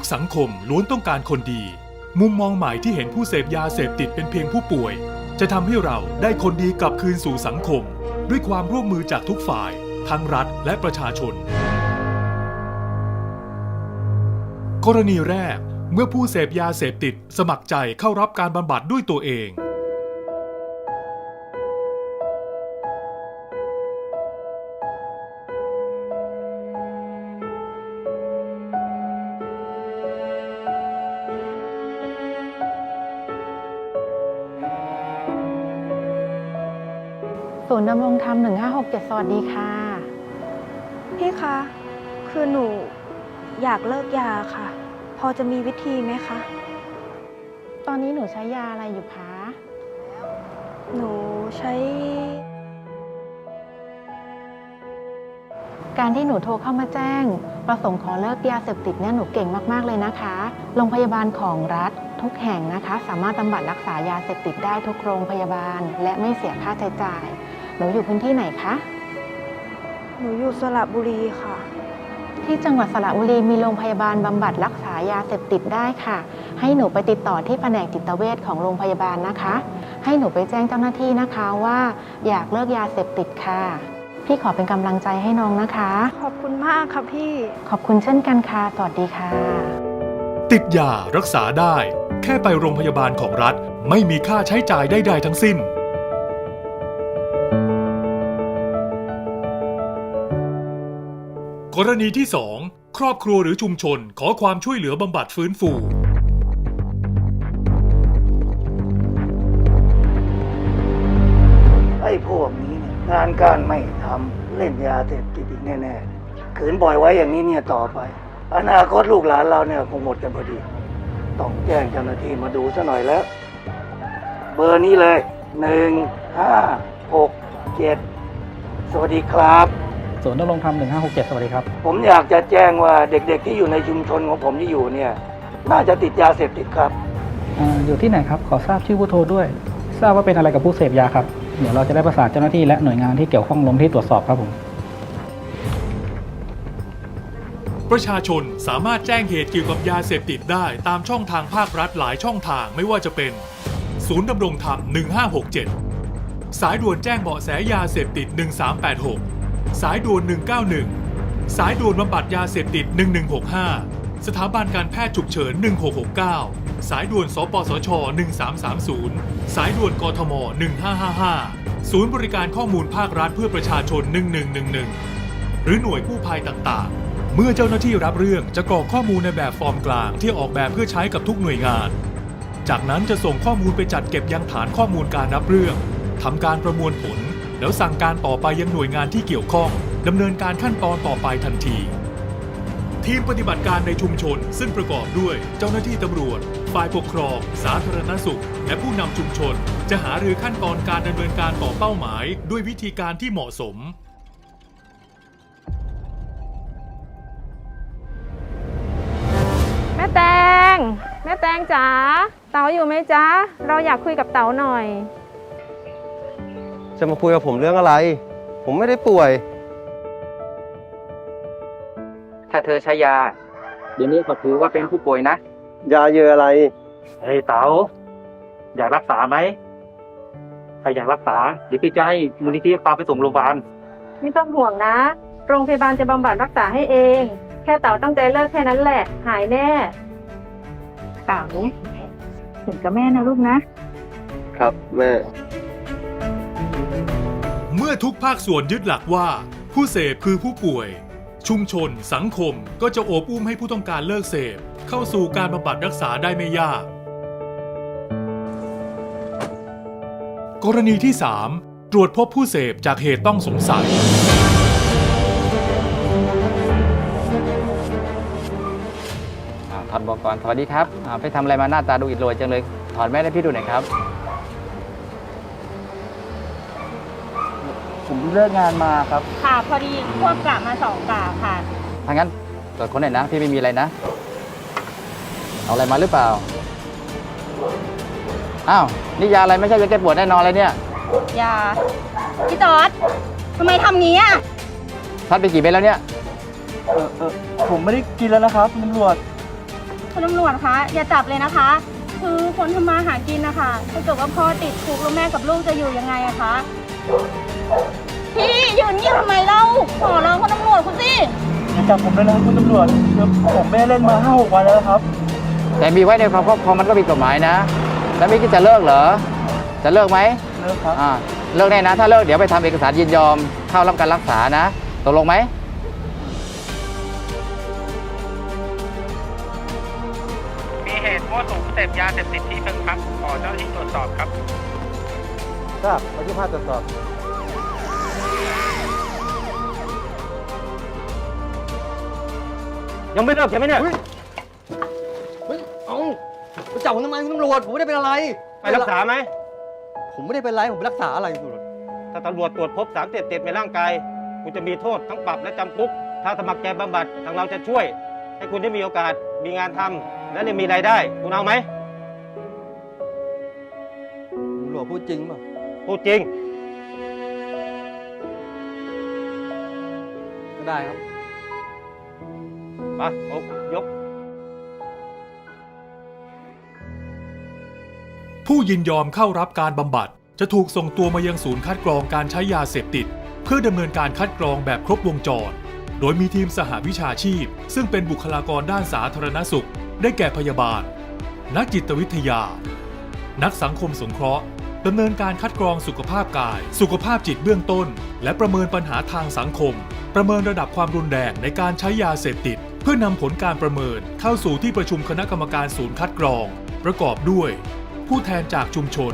กสังคมล้วนต้องการคนดี มุมมองใหม่ที่เห็นผู้เสพยาเสพติดเป็นเพียงผู้ป่วย จะทำให้เราได้คนดีกลับคืนสู่สังคม ด้วยความร่วมมือจากทุกฝ่าย ทั้งรัฐและประชาชน กรณีแรกเมื่อผู้เสพยาเสพติดสมัครใจเข้ารับการบำบัดด้วยตัวเอง ศูนย์ดำรงธรรม1567 สวัสดีค่ะ พี่คะ คือหนูอยากเลิกยาค่ะ พอจะมีวิธีไหมคะ ตอนนี้หนูใช้ยาอะไรอยู่คะ หนูใช้ การที่หนูโทรเข้ามาแจ้ง ประสงค์ขอเลิกยาเสพติดเนี่ยหนูเก่งมาก ๆ เลยนะคะ โรงพยาบาลของรัฐทุกแห่งนะคะ สามารถบำบัดรักษายาเสพติดได้ทุกโรงพยาบาล และไม่เสียค่าใช้จ่ายห นูอยู่พื้นที่ไหนคะ หนูอยู่สระบุรีค่ะ ที่จังหวัดสระบุรีมีโรงพยาบาลบำบัดรักษายาเสพติดได้ค่ะ ให้หนูไปติดต่อที่แผนกจิตเวชของโรงพยาบาลนะคะ ให้หนูไปแจ้งเจ้าหน้าที่นะคะว่า อยากเลิกยาเสพติดค่ะ พี่ขอเป็นกำลังใจให้น้องนะคะ ขอบคุณมากค่ะพี่ ขอบคุณเช่นกันค่ะ สวัสดีค่ะ ติดยารักษาได้ แค่ไปโรงพยาบาลของรัฐ ไม่มีค่าใช้จ่ายใดๆทั้งสิ้น กรณีที่ 2 ครอบครัวหรือชุมชนขอความช่วยเหลือบำบัดฟื้นฟู ไอ้พวกนี้เนี่ยงานการไม่ทำเล่นยาเสพติดอีกแน่ๆขืนปล่อยไว้อย่างนี้เนี่ยต่อไป อนาคตลูกหลานเราเนี่ยคงหมดกันพอดี ต้องแจ้งเจ้าหน้าที่มาดูซะหน่อยแล้ว เบอร์นี้เลยหนึ่งห้าหกเจ็ดสวัสดีครับ ศูนย์ดำรงธรรม 1567 สวัสดีครับ ผมอยากจะแจ้งว่าเด็กๆที่อยู่ในชุมชนของผมที่อยู่เนี่ย น่าจะติดยาเสพติดครับอ่าอยู่ที่ไหนครับ ขอทราบชื่อผู้โทรด้วย ทราบว่าเป็นอะไรกับผู้เสพยาครับ เดี๋ยวเราจะได้ประสานเจ้าหน้าที่และหน่วยงานที่เกี่ยวข้องลงที่ตรวจสอบครับผม ประชาชนสามารถแจ้งเหตุเกี่ยวกับยาเสพติดได้ตามช่องทางภาครัฐหลายช่องทางไม่ว่าจะเป็น ศูนย์ดำรงธรรม 1567 สายด่วนแจ้งเบาะแสยาเสพติด 1386 สายด่วน 191 สายด่วนบำบัดยาเสพติด 1165 สถาบันการแพทย์ฉุกเฉิน 1669 สายด่วน สปสช 1330 สายด่วนกทม 1555 ศูนย์บริการข้อมูลภาครัฐเพื่อประชาชน 1111 หรือหน่วยกู้ภัยต่างๆ เมื่อเจ้าหน้าที่รับเรื่องจะกรอกข้อมูลในแบบฟอร์มกลางที่ออกแบบเพื่อใช้กับทุกหน่วยงาน จากนั้นจะส่งข้อมูลไปจัดเก็บยังฐานข้อมูลการรับเรื่องทำการประมวลผล แล้วสั่งการต่อไปยังหน่วยงานที่เกี่ยวข้องดำเนินการขั้นตอนต่อไปทันที ทีมปฏิบัติการในชุมชนซึ่งประกอบด้วยเจ้าหน้าที่ตำรวจ ฝ่ายปกครอง สาธารณสุข และผู้นำชุมชน จะหารือขั้นตอนการดำเนินการต่อเป้าหมาย ด้วยวิธีการที่เหมาะสมแม่แตงแม่แตงจ๋าเต๋าอยู่ไหมจ๊ะเราอยากคุยกับเต๋าหน่อย จะมาคุยกับผมเรื่องอะไร ผมไม่ได้ป่วย ถ้าเธอใช้ยา เดี๋ยวนี้ก็ถือว่าเป็นผู้ป่วยนะ ยาเยอะอะไร เฮ้ยเต๋าอยากรักษาไหมถ้าอยากรักษาเดี๋ยวพี่จะให้มูลนิธิพาไปส่งโรงพยาบาล ไม่ต้องห่วงนะ โรงพยาบาลจะบำบัดรักษาให้เอง แค่เต๋าตั้งใจเลิกแค่นั้นแหละ หายแน่ เต๋าถึงกับแม่นะลูกนะ ครับแม่เมื่อทุกภาคส่วนยึดหลักว่า ผู้เสพคือผู้ป่วย ชุมชน สังคมก็จะโอบอุ้มให้ผู้ต้องการเลิกเสพ เข้าสู่การบำบัดรักษาได้ไม่ยาก กรณีที่ 3 ตรวจพบผู้เสพจากเหตุต้องสงสัย อ่าถอดบอกก่อนสวัสดีครับอ่าไปทำอะไรมาหน้าตาดูอิดโรยจังเลย ถอดแม่ให้พี่ดูหน่อยครับ ผมเลิกงานมาครับค่ะ พอดีควบกะมาสองกะค่ะ ถ้างั้นตรวจคนหน่อยนะพี่ไม่มีอะไรนะ เอาอะไรมาหรือเปล่า อ้าว นี่ยาอะไรไม่ใช่ยาแก้ปวดแน่นอนเลยเนี่ย ยาพี่จอดทำไมทำงี้อะทัดไปกี่เม็ดแล้วเนี่ย เออเออผมไม่ได้กินแล้วนะครับตำรวจ คุณตำรวจคะอย่าจับเลยนะคะ คือคนทำมาหากินนะคะถ้าเกิดว่าพ่อติดคุกแล้วแม่กับลูกจะอยู่ยังไงอะคะ พี่ยืนเงียบทำไมเล่าขอร้องคุณตำรวจคุณสิอย่าจับผมเลยนะครับคุณตำรวจคือผมไม่ได้เล่นมาห้าหกวันแล้วครับ แต่มีไว้ในความครอบครองมันก็ผิดกฎหมายนะ แล้วไม่คิดจะเลิกเหรอ จะเลิกไหมเลิกครับ อ่าเลิกแน่นะ ถ้าเลิกเดี๋ยวไปทำเอกสารยินยอมเข้ารับการรักษานะตกลงไหม มีเหตุมั่วสุมเสพยาเสพติดที่เพิ่งพักขอเจ้าหน้าที่ตรวจสอบครับ ทราบมาที่ภาพตรวจสอบ ยังไม่เลิกใช่ไหมเนี่ย เฮ้ยเอามาจับผมทำไมคุณตำรวจ ผมไม่ได้เป็นอะไร ไปรักษาไหม ผมไม่ได้เป็นไร ผมไปรักษาอะไรคุณตำรวจ ถ้าตำรวจตรวจพบสารเสพติดในร่างกาย คุณจะมีโทษทั้งปรับและจำคุก ถ้าสมัครใจบำบัด ทางเราจะช่วย ให้คุณได้มีโอกาส มีงานทำและได้มีรายได้ คุณเอาไหมตำรวจพูดจริงป่ะพูดจริง ก็ได้ครับ ไปโอ้ยก ผู้ยินยอมเข้ารับการบำบัด จะถูกส่งตัวมายังศูนย์คัดกรองการใช้ยาเสพติด เพื่อดำเนินการคัดกรองแบบครบวงจร โดยมีทีมสหวิชาชีพ ซึ่งเป็นบุคลากรด้านสาธารณสุข ได้แก่พยาบาล นักจิตวิทยา นักสังคมสงเคราะห์ดำเนินการคัดกรองสุขภาพกาย สุขภาพจิตเบื้องต้น และประเมินปัญหาทางสังคม ประเมินระดับความรุนแรงในการใช้ยาเสพติด เพื่อนำผลการประเมินเข้าสู่ที่ประชุมคณะกรรมการศูนย์คัดกรอง ประกอบด้วย ผู้แทนจากชุมชน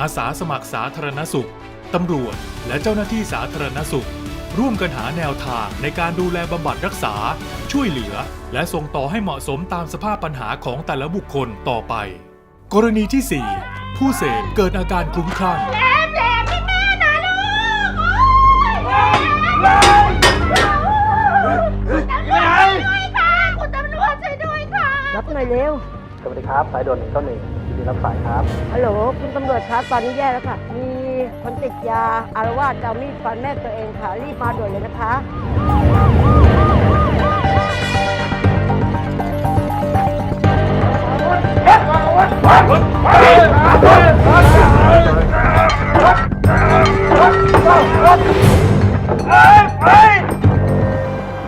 อาสาสมัครสาธารณสุขตำรวจ และเจ้าหน้าที่สาธารณสุข ร่วมกันหาแนวทางในการดูแลบำบัดรักษา ช่วยเหลือ และส่งต่อให้เหมาะสมตามสภาพปัญหาของแต่ละบุคคลต่อไป กรณีที่ 4 ผู้เสพเกิดอาการคลุ้มคลั่งรับ สวัสดีครับ สายด่วนหนึ่งเก้าหนึ่งยินดีรับสายครับ ฮัลโหลคุณตำรวจครับตอนนี้แย่แล้วค่ะ มีคนติดยาอารวาสจะเอามีดฟันแม่ตัวเองค่ะ รีบมาด่วนเลยนะคะ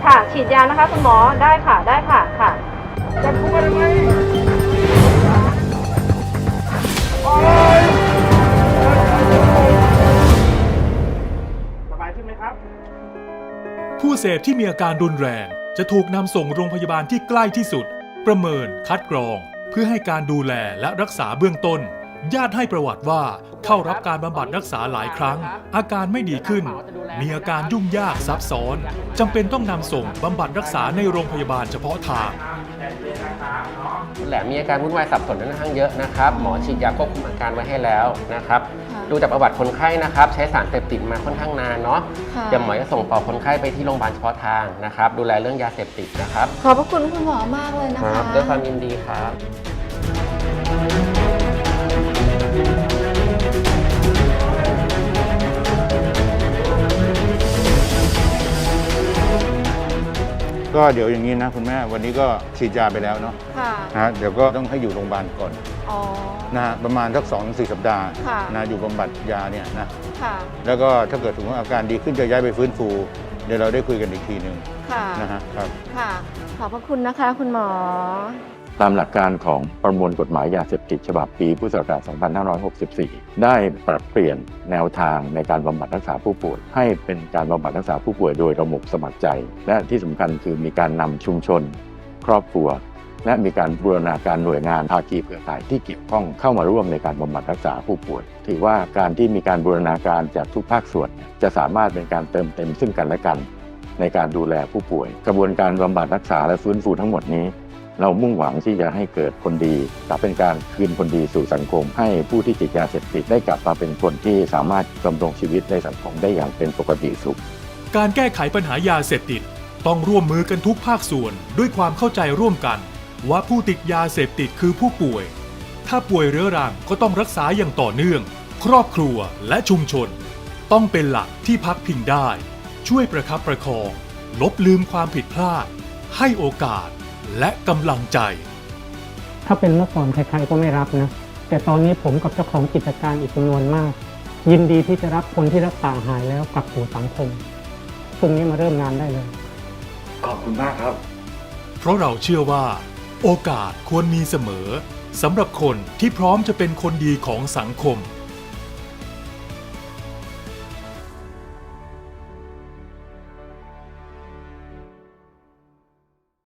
ค่ะ ฉีดยานะคะ คุณหมอได้ค่ะได้ค่ะค่ะ สบายขึ้นไหมครับ ผู้เสพที่มีอาการรุนแรงจะถูกนำส่งโรงพยาบาลที่ใกล้ที่สุด ประเมินคัดกรอง เพื่อให้การดูแลและรักษาเบื้องต้น ญาติให้ประวัติว่าเข้ารับการบำบัดรักษาหลายครั้ง อาการไม่ดีขึ้น มีอาการยุ่งยากซับซ้อนจำเป็นต้องนำส่งบำบัดรักษาในโรงพยาบาลเฉพาะทางแหลมมีอาการวุ่นวายสับสนค่อนข้างเยอะนะครับ หมอฉีดยาควบคุมอาการไว้ให้แล้วนะครับ ดูจากประวัติคนไข้นะครับ ใช้สารเสพติดมาค่อนข้างนานเนาะเดี๋ยวหมอจะส่งต่อคนไข้ไปที่โรงพยาบาลเฉพาะทางนะครับ ดูแลเรื่องยาเสพติดนะครับ ขอบพระคุณคุณหมอมากเลยนะคคะรับด้วยความยินดีครับ ก็เดี๋ยวอย่างนี้นะคุณแม่วันนี้ก็ฉีดยาไปแล้วเนาะค่ะ นะฮะเดี๋ยวก็ต้องให้อยู่โรงพยาบาลก่อนอ๋อ นะฮะประมาณสักสองถึงสี่สัปดาห์ค่ะ นะอยู่บำบัดยาเนี่ยนะค่ะ แล้วก็ถ้าเกิดถึงว่าอาการดีขึ้นจะย้ายไปฟื้นฟู เดี๋ยวเราได้คุยกันอีกทีหนึ่งค่ะ นะฮะครับ ค่ะ ขอบพระคุณนะคะ คุณหมอ ตามหลักการของประมวลกฎหมายยาเสพติดฉบับปีพุทธศักราช 2564 ได้ปรับเปลี่ยนแนวทางในการบำบัดรักษาผู้ป่วย ให้เป็นการบำบัดรักษาผู้ป่วยโดยระบบสมัครใจ และที่สำคัญคือมีการนำชุมชน ครอบครัว และมีการบูรณาการหน่วยงานภาคีเครือข่ายที่เกี่ยวข้องเข้ามาร่วมในการบำบัดรักษาผู้ป่วย ถือว่าการที่มีการบูรณาการจากทุกภาคส่วน จะสามารถเป็นการเติมเต็มซึ่งกันและกัน ในการดูแลผู้ป่วย กระบวนการบำบัดรักษาและฟื้นฟูทั้งหมดนี้ เรามุ่งหวังที่จะให้เกิดคนดีและเป็นการคืนคนดีสู่สังคม ให้ผู้ที่ติดยาเสพติดได้กลับมาเป็นคนที่สามารถดำรงชีวิตในสังคมได้อย่างเป็นปกติสุข การแก้ไขปัญหายาเสพติดต้องร่วมมือกันทุกภาคส่วนด้วยความเข้าใจร่วมกัน ว่าผู้ติดยาเสพติดคือผู้ป่วย ถ้าป่วยเรื้อรังก็ต้องรักษาอย่างต่อเนื่อง ครอบครัวและชุมชน ต้องเป็นหลักที่พักพิงได้ ช่วยประคับประคอง ลบลืมความผิดพลาด ให้โอกาส และกำลังใจ ถ้าเป็นเมื่อก่อนใครๆก็ไม่รับนะ แต่ตอนนี้ผมกับเจ้าของกิจการอีกจำนวนมาก ยินดีที่จะรับคนที่รักษาหายแล้วกลับสู่สังคมพรุ่งนี้มาเริ่มงานได้เลย ขอบคุณมากครับ เพราะเราเชื่อว่า โอกาสควรมีเสมอสำหรับคนที่พร้อมจะเป็นคนดีของสังคม